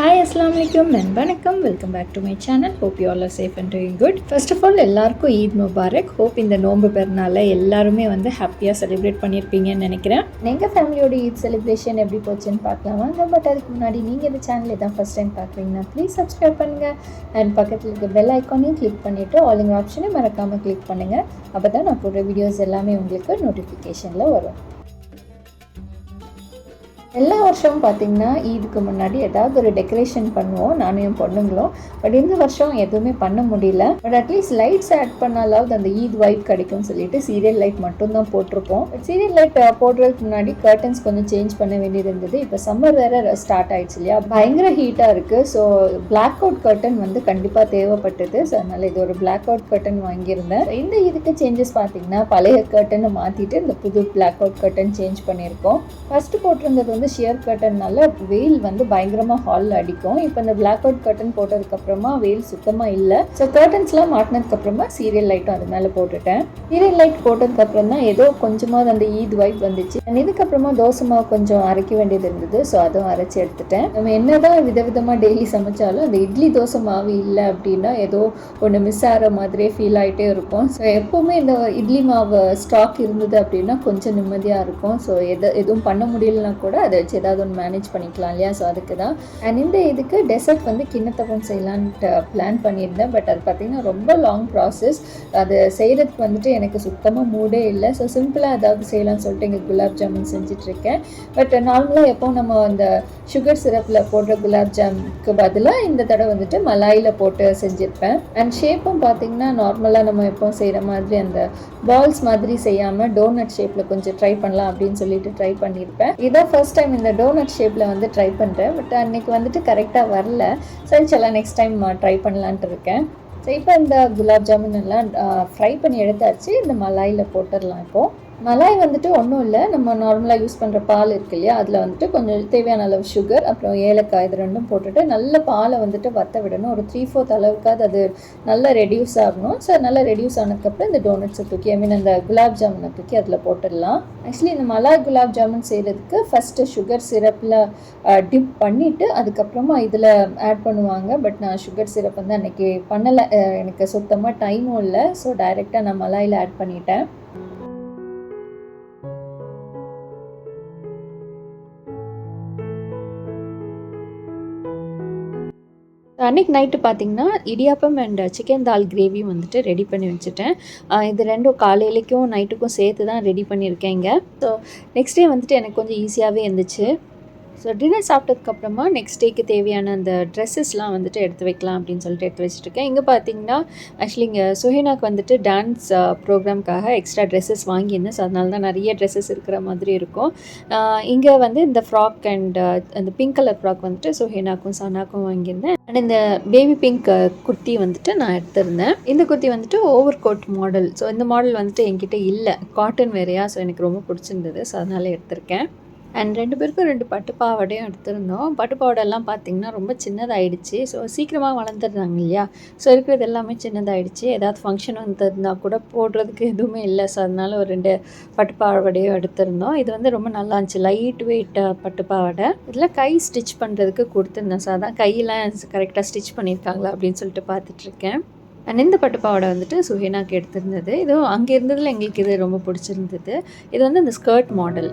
Hi அஸ்லாம் வலைக்கம் and வணக்கம் welcome back to my channel hope you all are safe and doing good first of all எல்லாருக்கும் Eid Mubarak hope இந்த நோன்பு பெறனால எல்லாருமே வந்து ஹாப்பியாக செலிப்ரேட் பண்ணியிருப்பீங்கன்னு நினைக்கிறேன். எங்கள் ஃபேமிலியோட ஈத் செலிப்ரேஷன் எப்படி போச்சுன்னு பார்க்கலாம். வாங்க பட் அதுக்கு முன்னாடி நீங்கள் இந்த சேனலை தான் ஃபஸ்ட் டைம் பார்க்குறீங்கன்னா ப்ளீஸ் சப்ஸ்கிரைப் பண்ணுங்கள் அண்ட் பக்கத்தில் இருக்க பெல் ஐக்கானையும் கிளிக் பண்ணிவிட்டு ஆலிங் ஆப்ஷனை மறக்காமல் கிளிக் பண்ணுங்கள் அப்போ தான் நான் போடுற வீடியோஸ் எல்லாமே உங்களுக்கு நோட்டிஃபிகேஷனில் வரும். எல்லா வருஷமும் பார்த்தீங்கன்னா ஈதுக்கு முன்னாடி ஏதாவது ஒரு டெக்கரேஷன் பண்ணுவோம் நானும் என் பொண்ணுங்களும். பட் இந்த வருஷம் எதுவுமே பண்ண முடியல. But at least lights add பண்ணாலாவது அந்த ஈத் வைப் கிடைக்கும்னு சொல்லிட்டு சீரியல் லைட் மட்டும் தான் போட்டிருப்போம் பட் சீரியல் லைட் uh, போடுறதுக்கு முன்னாடி கர்டன்ஸ் கொஞ்சம் சேஞ்ச் பண்ண வேண்டியது இருந்தது. இப்போ சம்மர் வேற ஸ்டார்ட் ஆயிடுச்சு இல்லையா? பயங்கர ஹீட்டாக இருக்குது ஸோ பிளாக் அவுட் கர்டன் வந்து கண்டிப்பாக தேவைப்பட்டது. ஸோ அதனால் இது ஒரு பிளாக் அவுட் கர்டன் வாங்கியிருந்தேன் இந்த இதுக்கு சேஞ்சஸ் பார்த்தீங்கன்னா பழைய கர்ட்டனை மாற்றிட்டு இந்த புது பிளாக் அவுட் கர்டன் சேஞ்ச் பண்ணியிருக்கோம். ஃபஸ்ட்டு போட்டிருந்தது வந்து ஷியர் கர்ட்டன்னால வெயில் வந்து பயங்கரமாக ஹாலில் அடிக்கும். இப்போ இந்த பிளாக் அவுட் கர்டன் போட்டதுக்கப்புறமா வெயில் சுத்தமாக இல்லை. ஸோ கர்டன்ஸ்லாம் மாட்டினதுக்கப்புறமா சீரியல் லைட்டும் அது மேலே போட்டுட்டேன். சீரியல் லைட் போட்டதுக்கப்புறம் தான் ஏதோ கொஞ்சமாக அந்த ஈத் வைப் வந்துச்சு. இதுக்கப்புறமா தோசை மாவு கொஞ்சம் அரைக்க வேண்டியது இருந்தது. ஸோ அதுவும் அரைச்சி எடுத்துட்டேன். நம்ம என்னதான் விதவிதமாக டெய்லி சமைச்சாலும் அந்த இட்லி தோசை மாவு இல்லை அப்படின்னா ஏதோ ஒன்று மிஸ் ஆகிற மாதிரியே ஃபீல் ஆகிட்டே இருக்கும். ஸோ எப்போவுமே இந்த இட்லி மாவு ஸ்டாக் இருந்தது அப்படின்னா கொஞ்சம் நிம்மதியாக இருக்கும். ஸோ எதை எதுவும் பண்ண முடியலனா கூட அதை வச்சு ஏதாவது ஒன்று மேனேஜ் பண்ணிக்கலாம் இல்லையா? ஸோ அதுக்கு தான் அண்ட் இந்த இதுக்கு டெசர்ட் வந்து கிண்ணத்தப்பம் செய்யலான்ட்டு பிளான் பண்ணியிருந்தேன். பட் அது பார்த்திங்கன்னா ரொம்ப லாங் ப்ராசஸ் அது செய்கிறதுக்கு வந்துட்டு எனக்கு சுத்தமாக மூடே இல்லை. ஸோ சிம்பிளாக ஏதாவது செய்யலாம்னு சொல்லிட்டு இங்கே குலாப் ஜாமுன் செஞ்சிட்ருக்கேன். பட் நார்மலாக எப்போ நம்ம அந்த சுகர் சிரப்பில் போடுற குலாப் ஜாமுக்கு பதிலாக இந்த தடவை வந்துட்டு மலாயில் போட்டு செஞ்சுருப்பேன். அண்ட் ஷேப்பும் பார்த்தீங்கன்னா நார்மலாக நம்ம எப்போ செய்கிற மாதிரி அந்த பால்ஸ் மாதிரி செய்யாமல் டோனட் ஷேப்பில் கொஞ்சம் ட்ரை பண்ணலாம் அப்படின்னு சொல்லிட்டு ட்ரை பண்ணியிருப்பேன் இதான் ஃபர்ஸ்ட் டைம் இந்த டோனட் ஷேப்பில் வந்து ட்ரை பண்ணுறேன் பட் அன்னைக்கு வந்துட்டு கரெக்டாக வரல. சரி சலாம் நெக்ஸ்ட் டைம் ட்ரை பண்ணலான்ட்டு இருக்கேன். ஸோ இப்போ இந்த குலாப் ஜாமுன் எல்லாம் ஃப்ரை பண்ணி எடுத்தாச்சு. இந்த மலாயில் போட்டுடலாம் இப்போது மலாய் வந்துட்டு ஒன்றும் இல்லை. நம்ம நார்மலாக யூஸ் பண்ணுற பால் இருக்கு இல்லையா? அதில் வந்துட்டு கொஞ்சம் தேவையான அளவு சுகர் அப்புறம் ஏலக்காய் இது ரெண்டும் போட்டுட்டு நல்ல பாலை வந்துட்டு வத்த விடணும். ஒரு த்ரீ ஃபோர்த் அளவுக்காவது அது நல்லா ரெடியூஸ் ஆகணும். ஸோ நல்லா ரெடியூஸ் ஆனதுக்கப்புறம் இந்த டோனட்ஸை தூக்கி ஐ மீன் அந்த குலாப் ஜாமுனை தூக்கி அதில் போட்டுடலாம். ஆக்சுவலி இந்த மலாய் குலாப் ஜாமுன் செய்கிறதுக்கு ஃபஸ்ட்டு சுகர் சிரப்பில் டிப் பண்ணிவிட்டு அதுக்கப்புறமா இதில் ஆட் பண்ணுவாங்க. பட் நான் சுகர் சிரப் வந்து அன்றைக்கி பண்ணலை. எனக்கு சுத்தமாக டைமும் இல்லை. ஸோ டைரெக்டாக நான் மலாயில் ஆட் பண்ணிட்டேன். அன்றைக்கி நைட்டு பார்த்தீங்கன்னா இடியாப்பம் அண்ட் சிக்கன் தால் கிரேவியும் வந்துட்டு ரெடி பண்ணி வச்சுட்டேன். இது ரெண்டும் காலையிலைக்கும் நைட்டுக்கும் சேர்த்து தான் ரெடி பண்ணியிருக்கேங்க ஸோ நெக்ஸ்ட் டே வந்துட்டு எனக்கு கொஞ்சம் ஈஸியாகவே இருந்துச்சு. ஸோ டின்னர் சாப்பிட்டதுக்கப்புறமா நெக்ஸ்ட் டேக்கு தேவையான அந்த ட்ரெஸ்ஸஸ்லாம் வந்துட்டு எடுத்து வைக்கலாம் அப்படின்னு சொல்லிட்டு எடுத்து வச்சுட்ருக்கேன் இங்கே பார்த்தீங்கன்னா ஆக்சுவலி இங்கே சுஹினாக்கு வந்துட்டு டான்ஸ் ப்ரோக்ராம்க்காக எக்ஸ்ட்ரா ட்ரெஸ்ஸஸ் வாங்கியிருந்தேன் ஸோ அதனால தான் நிறைய ட்ரெஸ்ஸஸ் இருக்கிற மாதிரி இருக்கும். இங்கே வந்து இந்த ஃப்ராக் அண்ட் அந்த பிங்க் கலர் ஃப்ராக் வந்துட்டு சுஹேனாக்கும் சனாக்கும் வாங்கியிருந்தேன். அண்ட் இந்த பேபி பிங்க் குர்த்தி வந்துட்டு நான் எடுத்திருந்தேன். இந்த குர்த்தி வந்துட்டு ஓவர் கோட் மாடல் ஸோ இந்த மாடல் வந்துட்டு என்கிட்ட இல்லை. காட்டன் வேறையா ஸோ எனக்கு ரொம்ப பிடிச்சிருந்தது. ஸோ அதனால் எடுத்திருக்கேன். அண்ட் ரெண்டு பேருக்கும் ரெண்டு பட்டு பாவாடையும் எடுத்திருந்தோம். பட்டு பாவாடைலாம் பார்த்தீங்கன்னா ரொம்ப சின்னதாகிடுச்சு ஸோ சீக்கிரமாக வளர்ந்துடுறாங்க இல்லையா? ஸோ இருக்கிறது எல்லாமே சின்னதாகிடுச்சு ஏதாவது ஃபங்க்ஷன் வந்திருந்தா கூட போடுறதுக்கு எதுவுமே இல்லை. ஸோ அதனால ஒரு ரெண்டு பட்டு பாவாடையும் எடுத்திருந்தோம். இது வந்து ரொம்ப நல்லா இருந்துச்சு. லைட் வெயிட் பட்டு பாவாடை. இதில் கை ஸ்டிச் பண்ணுறதுக்கு கொடுத்துருந்தேன். ஸோ அதான் கையெல்லாம் கரெக்டாக ஸ்டிச் பண்ணியிருக்காங்களா அப்படின்னு சொல்லிட்டு பார்த்துட்ருக்கேன். அண்ட் இந்த பட்டு பாவாடை வந்துட்டு சுஹேனாக்கு எடுத்திருந்தது. இதுவும் அங்கே இருந்ததில் எங்களுக்கு இது ரொம்ப பிடிச்சிருந்தது. இது வந்து இந்த ஸ்கர்ட் மாடல்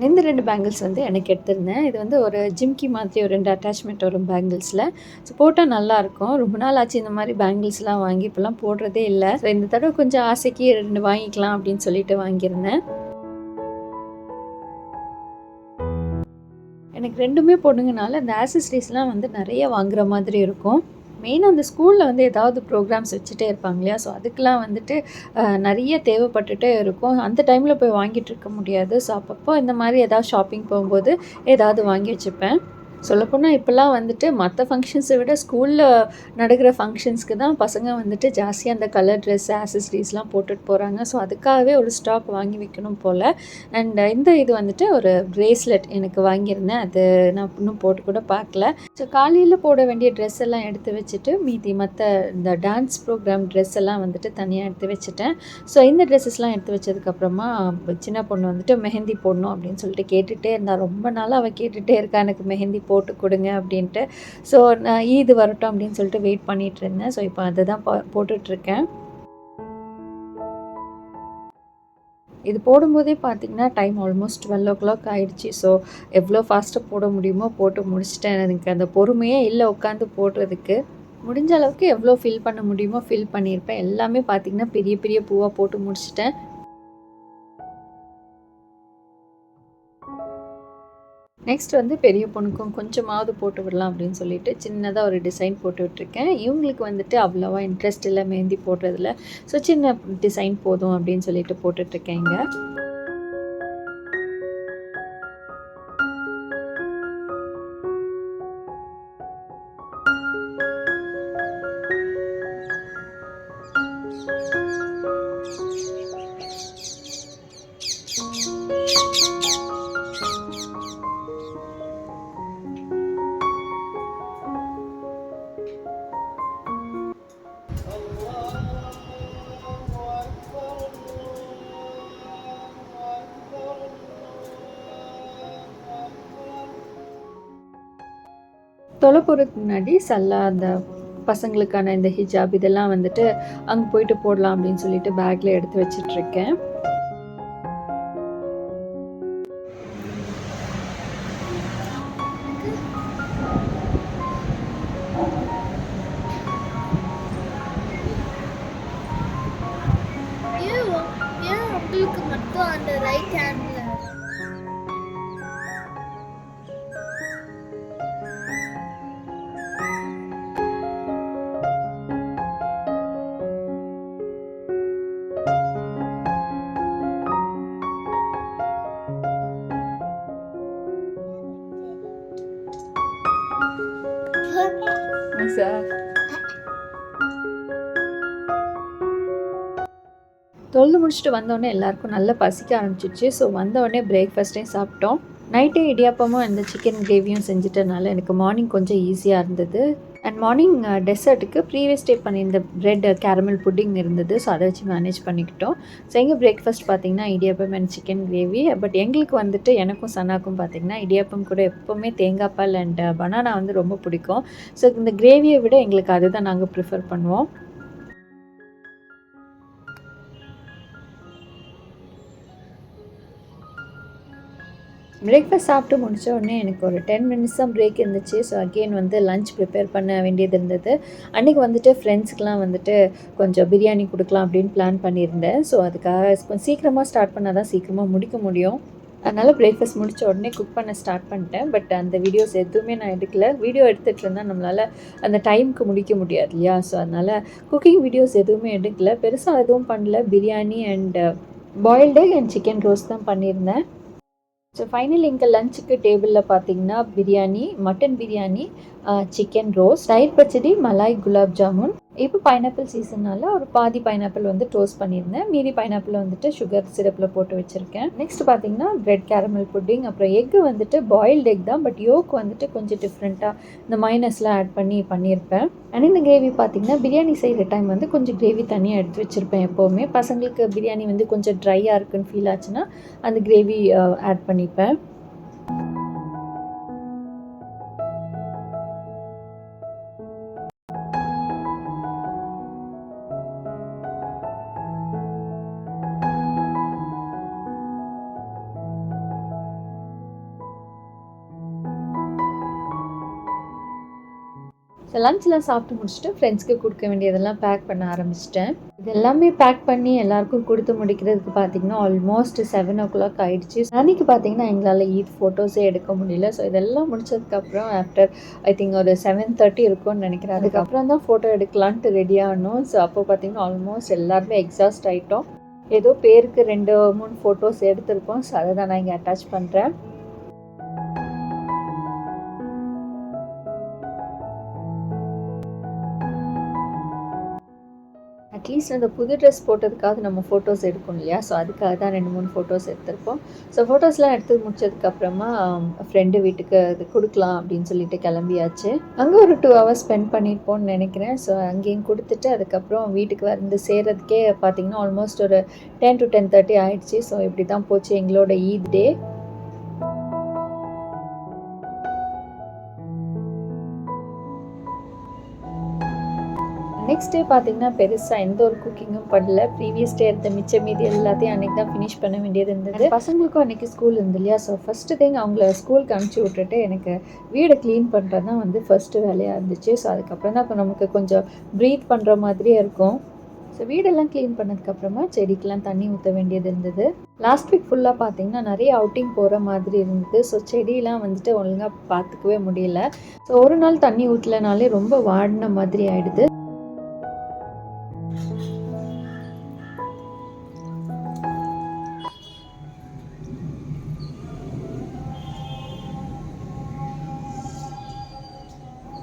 அண்ட் இந்த ரெண்டு பேங்கிள்ஸ் வந்து எனக்கு எடுத்திருந்தேன். இது வந்து ஒரு ஜிம்கி மாதிரி ஒரு ரெண்டு அட்டாச்மெண்ட் வரும் பேங்கிள்ஸில் ஸோ போட்டால் நல்லாயிருக்கும். ரொம்ப நாள் ஆச்சு இந்த மாதிரி பேங்கிள்ஸ்லாம் வாங்கி இப்போலாம் போடுறதே இல்லை. ஸோ இந்த தடவை கொஞ்சம் ஆசைக்கு ரெண்டு வாங்கிக்கலாம் அப்படின்னு சொல்லிட்டு வாங்கியிருந்தேன். எனக்கு ரெண்டுமே பொண்ணுங்கனால இந்த ஆக்சசரிஸ்லாம் வந்து நிறைய வாங்குற மாதிரி இருக்கும். மெயினாக அந்த ஸ்கூலில் வந்து ஏதாவது ப்ரோக்ராம்ஸ் வச்சுட்டே இருப்பாங்க இல்லையா? ஸோ அதுக்கெலாம் வந்துட்டு நிறைய தேவைப்பட்டுட்டே இருக்கும். அந்த டைமில் போய் வாங்கிட்டு இருக்க முடியாது. ஸோ அப்பப்போ இந்த மாதிரி ஏதாவது ஷாப்பிங் போகும்போது ஏதாவது வாங்கி வச்சுப்பேன். சொல்லப்போனால் இப்போல்லாம் வந்துட்டு மற்ற ஃபங்க்ஷன்ஸை விட ஸ்கூலில் நடக்கிற ஃபங்க்ஷன்ஸ்க்கு தான் பசங்க வந்துட்டு ஜாஸ்தியாக அந்த கலர் ட்ரெஸ் ஆசஸ்ட்ரீஸ்லாம் போட்டுட்டு போகிறாங்க ஸோ அதுக்காகவே ஒரு ஸ்டாக் வாங்கி வைக்கணும் போல். அண்ட் இந்த இது வந்துட்டு ஒரு ப்ரேஸ்லெட் எனக்கு வாங்கியிருந்தேன். அது நான் இன்னும் போட்டு கூட பார்க்கல. ஸோ காலையில் போட வேண்டிய ட்ரெஸ் எல்லாம் எடுத்து வச்சுட்டு மீதி மற்ற இந்த டான்ஸ் ப்ரோக்ராம் ட்ரெஸ் எல்லாம் வந்துட்டு தனியாக எடுத்து வச்சுட்டேன். ஸோ இந்த ட்ரெஸ்ஸஸ்லாம் எடுத்து வச்சதுக்கப்புறமா சின்ன பொண்ணு வந்துட்டு மெஹந்தி போடணும் அப்படின்னு சொல்லிட்டு கேட்டுகிட்டே இருந்தா. ரொம்ப நாளாக அவள் கேட்டுகிட்டே இருக்கா எனக்கு மெஹந்தி போட்டு கொடுங்க அப்படின்ட்டு. ஸோ நான் ஈது வரட்டும் அப்படின்னு சொல்லிட்டு வெயிட் பண்ணிகிட்டு இருந்தேன். ஸோ இப்போ அதை தான் போட்டுட்ருக்கேன். இது போடும்போதே பார்த்தீங்கன்னா time almost twelve o'clock ஆகிடுச்சி ஸோ எவ்வளோ ஃபாஸ்ட்டாக போட முடியுமோ போட்டு முடிச்சிட்டேன். எனக்கு அந்த பொறுமையே இல்லை உட்காந்து போடுறதுக்கு. முடிஞ்ச அளவுக்கு எவ்வளோ ஃபில் பண்ண முடியுமோ ஃபில் பண்ணியிருப்பேன். எல்லாமே பார்த்தீங்கன்னா பெரிய பெரிய பூவாக போட்டு முடிச்சிட்டேன். நெக்ஸ்ட் வந்து பெரிய பொண்ணுக்கும் கொஞ்சமாவது போட்டு விடலாம் அப்படின்னு சொல்லிட்டு சின்னதாக ஒரு டிசைன் போட்டு விட்டுருக்கேன். இவங்களுக்கு வந்துட்டு அவ்வளோவா இன்ட்ரெஸ்ட் இல்லை மெஹந்தி போடுறதுல ஸோ சின்ன டிசைன் போதும் அப்படின்னு சொல்லிட்டு போட்டுட்ருக்கேன் தொலை போகிறதுக்கு முன்னாடி சல்லா அந்த பசங்களுக்கான இந்த ஹிஜாப் இதெல்லாம் வந்துட்டு அங்கே போயிட்டு போடலாம் அப்படின்னு சொல்லிட்டு பேக்கில் எடுத்து வச்சிட்ருக்கேன். ஏன் உங்களுக்கு மட்டும் அந்த ரைட் ஹேண்ட் சார் தொழுது முடிச்சுட்டு வந்தோடனே எல்லாருக்கும் நல்லா பசிக்க ஆரம்பிச்சிச்சு ஸோ வந்தோடனே பிரேக்ஃபாஸ்ட்டையும் சாப்பிட்டோம். நைட்டே இடியாப்பமும் அந்த சிக்கன் கிரேவியும் செஞ்சுட்டனால எனக்கு மார்னிங் கொஞ்சம் ஈஸியாக இருந்தது. அண்ட் மார்னிங் டெசர்ட்டுக்கு ப்ரீவியஸ் டே பண்ணியிருந்த ப்ரெட் கேரமல் புட்டிங் இருந்தது. ஸோ அதை வச்சு மேனேஜ் பண்ணிக்கிட்டோம். ஸோ எங்கள் பிரேக்ஃபாஸ்ட் பார்த்தீங்கன்னா idiyappam and chicken gravy but எங்களுக்கு வந்துட்டு எனக்கும் சனாக்கும் பார்த்தீங்கன்னா இடியாப்பம் கூட எப்போவுமே தேங்காய் பால் அண்ட் பனானா uh, வந்து ரொம்ப பிடிக்கும். ஸோ இந்த கிரேவியை விட எங்களுக்கு அதுதான் நாங்கள் ப்ரிஃபர் பண்ணுவோம். பிரேக்ஃபாஸ்ட் சாப்பிட்டு முடித்த உடனே எனக்கு ஒரு டென் மினிட்ஸ் தான் பிரேக் இருந்துச்சு. ஸோ அகெயின் வந்து லஞ்ச் ப்ரிப்பேர் பண்ண வேண்டியது இருந்தது. அன்றைக்கி வந்துட்டு ஃப்ரெண்ட்ஸ்க்கெலாம் வந்துட்டு கொஞ்சம் பிரியாணி கொடுக்கலாம் அப்படின்னு பிளான் பண்ணியிருந்தேன். ஸோ அதுக்காக கொஞ்சம் சீக்கிரமாக ஸ்டார்ட் பண்ணால் தான் சீக்கிரமாக முடிக்க முடியும். அதனால் பிரேக்ஃபாஸ்ட் முடித்த உடனே குக் பண்ண ஸ்டார்ட் பண்ணிட்டேன். பட் அந்த வீடியோஸ் எதுவுமே நான் எடுக்கல. வீடியோ எடுத்துகிட்டு இருந்தால் நம்மளால் அந்த டைமுக்கு முடிக்க முடியாது இல்லையா? ஸோ அதனால் குக்கிங் வீடியோஸ் எதுவுமே எடுக்கல. பெருசாக எதுவும் பண்ணல. Biryani and boiled and chicken roast தான் பண்ணியிருந்தேன். ஸோ ஃபைனல் இங்கே லஞ்சுக்கு டேபிளில் பார்த்தீங்கன்னா biryani mutton biryani chicken roast தயிர் பச்சடி மலாய் குலாப் ஜாமுன். இப்போ பைனாப்பிள் சீசன்னால ஒரு பாதி பைனாப்பிள் வந்து டோஸ்ட் பண்ணியிருந்தேன். மீதி பைனாப்பிள் வந்துட்டு சுகர் சிரப்பில் போட்டு வச்சுருக்கேன். நெக்ஸ்ட் பார்த்தீங்கன்னா பிரெட் கேரமல் புட்டிங் அப்புறம் எக்கு வந்துட்டு பாயில்டு எக் தான் பட் யோக் வந்துட்டு கொஞ்சம் டிஃப்ரெண்ட்டாக இந்த மைனஸ்லாம் ஆட் பண்ணி பண்ணியிருப்பேன். அண்ட் இந்த கிரேவி பார்த்தீங்கன்னா பிரியாணி செய்கிற டைம் வந்து கொஞ்சம் கிரேவி தனியாக எடுத்து வச்சுருப்பேன் எப்போவுமே. பசங்களுக்கு பிரியாணி வந்து கொஞ்சம் ட்ரையாக இருக்குன்னு ஃபீல் ஆச்சுன்னா அந்த கிரேவி ஆட் பண்ணிப்பேன். ஸோ லஞ்ச்லாம் சாப்பிட்டு முடிச்சுட்டு ஃப்ரெண்ட்ஸ்க்கு கொடுக்க வேண்டியதெல்லாம் பேக் பண்ண ஆரம்பிச்சிட்டேன். இது எல்லாமே பேக் பண்ணி எல்லாருக்கும் கொடுத்து முடிக்கிறதுக்கு பார்த்தீங்கன்னா ஆல்மோஸ்ட் செவன் ஓ கிளாக் ஆகிடுச்சு அன்னைக்கு பார்த்தீங்கன்னா எங்களால் ஈத் ஃபோட்டோஸே எடுக்க முடியல. ஸோ இதெல்லாம் முடிச்சதுக்கப்புறம் ஆஃப்டர் ஐ திங்க் ஒரு செவன் தேர்ட்டி இருக்கும்னு நினைக்கிறேன். அதுக்கப்புறம் தான் ஃபோட்டோ எடுக்கலான்ட்டு ரெடி ஆகணும் ஸோ அப்போ பார்த்தீங்கன்னா ஆல்மோஸ்ட் எல்லாருமே எக்ஸாஸ்ட் ஆகிட்டோம் ஏதோ பேருக்கு ரெண்டு மூணு ஃபோட்டோஸ் எடுத்திருக்கோம். ஸோ அதை தான் நான் இங்கே அட்டாச் பண்ணுறேன் அட்லீஸ்ட் அந்த புது ட்ரெஸ் போட்டதுக்காக நம்ம ஃபோட்டோஸ் எடுக்கணும் இல்லையா? ஸோ அதுக்காக தான் ரெண்டு மூணு ஃபோட்டோஸ் எடுத்திருப்போம் ஸோ ஃபோட்டோஸ்லாம் எடுத்து முடிச்சதுக்கப்புறமா ஃப்ரெண்டு um, வீட்டுக்கு அது கொடுக்கலாம் அப்படின்னு சொல்லிட்டு கிளம்பியாச்சு. அங்கே ஒரு டூ ஹவர்ஸ் ஸ்பெண்ட் பண்ணியிருப்போம்னு நினைக்கிறேன். ஸோ அங்கேயும் கொடுத்துட்டு அதுக்கப்புறம் வீட்டுக்கு வந்து சேர்றதுக்கே பார்த்தீங்கன்னா ஆல்மோஸ்ட் ஒரு டென் டு டென் தேர்ட்டி ஆயிடுச்சு. ஸோ இப்படி தான் போச்சு எங்களோட ஈத் டே நெக்ஸ்ட் டே பார்த்தீங்கன்னா பெருசாக எந்த ஒரு குக்கிங்கும் பண்ணல. ப்ரீவியஸ் டே இருந்த மிச்ச மீதி எல்லாத்தையும் அன்றைக்கி தான் ஃபினிஷ் பண்ண வேண்டியது இருந்தது. பசங்களுக்கும் அன்றைக்கி ஸ்கூல் இருந்து இல்லையா? ஸோ ஃபஸ்ட்டு திங் அவங்கள ஸ்கூலுக்கு அனுப்பிச்சி விட்டுட்டு எனக்கு வீடை க்ளீன் பண்ணுறது தான் வந்து ஃபஸ்ட்டு வேலையாக இருந்துச்சு. ஸோ அதுக்கப்புறம் தான் இப்போ நமக்கு கொஞ்சம் ப்ரீத் பண்ணுற மாதிரியே இருக்கும். ஸோ வீடெல்லாம் க்ளீன் பண்ணதுக்கப்புறமா செடிக்கெலாம் தண்ணி ஊற்ற வேண்டியது இருந்தது. லாஸ்ட் வீக் ஃபுல்லாக பார்த்தீங்கன்னா நிறைய அவுட்டிங் போகிற மாதிரி இருந்தது. ஸோ செடியெலாம் வந்துட்டு ஒழுங்காக பார்த்துக்கவே முடியல. ஸோ ஒரு நாள் தண்ணி ஊற்றலனாலே ரொம்ப வாடின மாதிரி ஆகிடுது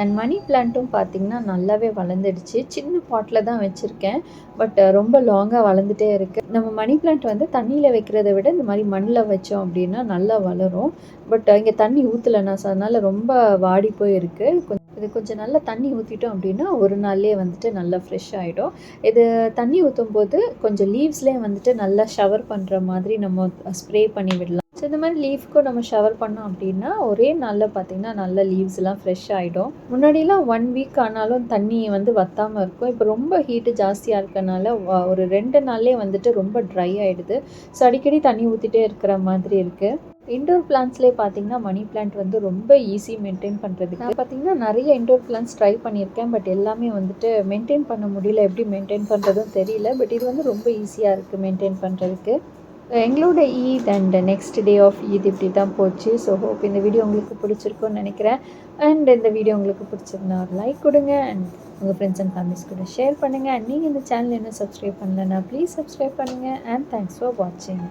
அண்ட் மணி பிளான்ட்டும் பார்த்திங்கன்னா நல்லாவே வளர்ந்துடுச்சு. சின்ன பாட்டில் தான் வச்சுருக்கேன். பட் ரொம்ப லாங்காக வளர்ந்துட்டே இருக்குது நம்ம மணி பிளான்ட் வந்து தண்ணியில் வைக்கிறத விட இந்த மாதிரி மண்ணில் வச்சோம் அப்படின்னா நல்லா வளரும். பட் இங்கே தண்ணி ஊற்றலைண்ணா ஸோ அதனால் ரொம்ப வாடி போய் இருக்குது கொஞ்சம் இது கொஞ்சம் நல்லா தண்ணி ஊற்றிட்டோம் அப்படின்னா ஒரு நாள்லேயே வந்துட்டு நல்லா ஃப்ரெஷ் ஆகிடும் இது தண்ணி ஊற்றும் போது கொஞ்சம் லீவ்ஸ்லேயே வந்துட்டு நல்லா ஷவர் பண்ணுற மாதிரி நம்ம ஸ்ப்ரே பண்ணி விடலாம். ஸோ இந்த மாதிரி லீஃப்க்கும் நம்ம ஷவர் பண்ணோம் அப்படின்னா ஒரே நாளில் பார்த்திங்கன்னா நல்ல லீவ்ஸ்லாம் ஃப்ரெஷ் ஆகிடும் முன்னாடிலாம் ஒன் வீக் ஆனாலும் தண்ணி வந்து வத்தாமல் இருக்கும். இப்போ ரொம்ப ஹீட்டு ஜாஸ்தியாக இருக்கனால ஒரு ரெண்டு நாள்லேயே வந்துட்டு ரொம்ப ட்ரை ஆகிடுது ஸோ அடிக்கடி தண்ணி ஊற்றிட்டே இருக்கிற மாதிரி இருக்குது இண்டோர் பிளான்ஸ்லேயே பார்த்தீங்கன்னா மணி பிளான்ட் வந்து ரொம்ப ஈஸி மெயின்டைன் பண்ணுறதுக்கு நான் பார்த்தீங்கன்னா நிறைய இண்டோர் பிளான்ஸ் ட்ரை பண்ணியிருக்கேன் பட் எல்லாமே வந்துட்டு மெயின்டைன் பண்ண முடியல. எப்படி மெயின்டைன் பண்ணுறதும் தெரியல பட் இது வந்து ரொம்ப ஈஸியாக இருக்குது மெயின்டைன் பண்ணுறதுக்கு எங்களோட Eid and next day of Eid இப்படி தான் போச்சு. ஸோ ஹோப் இந்த வீடியோ உங்களுக்கு பிடிச்சிருக்கும்னு நினைக்கிறேன். அண்ட் இந்த வீடியோ உங்களுக்கு பிடிச்சிருந்தா ஒரு லைக் கொடுங்க. அண்ட் உங்கள் ஃப்ரெண்ட்ஸ் அண்ட் ஃபேமிலிஸ் கூட ஷேர் பண்ணுங்கள் அண்ட் நீங்கள் இந்த சேனல் என்ன சப்ஸ்கிரைப் பண்ணலன்னா ப்ளீஸ் சப்ஸ்கிரைப் பண்ணுங்கள் அண்ட் தேங்க்ஸ் ஃபார் வாட்சிங்